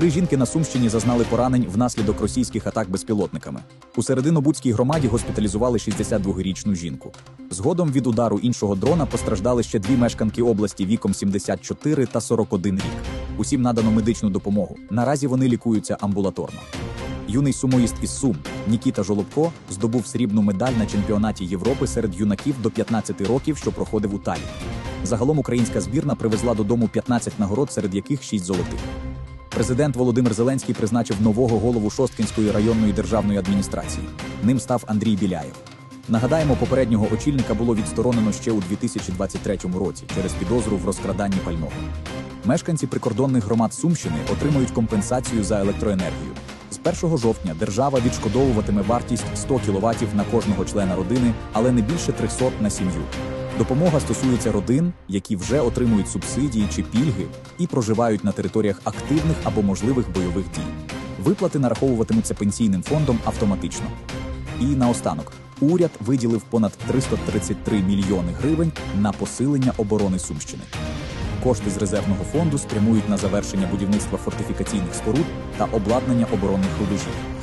Три жінки на Сумщині зазнали поранень внаслідок російських атак безпілотниками. У Серединобудській громаді госпіталізували 62-річну жінку. Згодом від удару іншого дрона постраждали ще дві мешканки області віком 74 та 41 рік. Усім надано медичну допомогу. Наразі вони лікуються амбулаторно. Юний сумоїст із Сум Нікіта Жолобко здобув срібну медаль на чемпіонаті Європи серед юнаків до 15 років, що проходив у Талліні. Загалом українська збірна привезла додому 15 нагород, серед яких 6 золотих. Президент Володимир Зеленський призначив нового голову Шосткінської районної державної адміністрації. Ним став Андрій Біляєв. Нагадаємо, попереднього очільника було відсторонено ще у 2023 році через підозру в розкраданні пального. Мешканці прикордонних громад Сумщини отримують компенсацію за електроенергію. З 1 жовтня держава відшкодовуватиме вартість 100 кВт на кожного члена родини, але не більше 300 на сім'ю. Допомога стосується родин, які вже отримують субсидії чи пільги і проживають на територіях активних або можливих бойових дій. Виплати нараховуватимуться пенсійним фондом автоматично. І наостанок, уряд виділив понад 333 мільйони гривень на посилення оборони Сумщини. Кошти з резервного фонду спрямують на завершення будівництва фортифікаційних споруд та обладнання оборонних рубежів.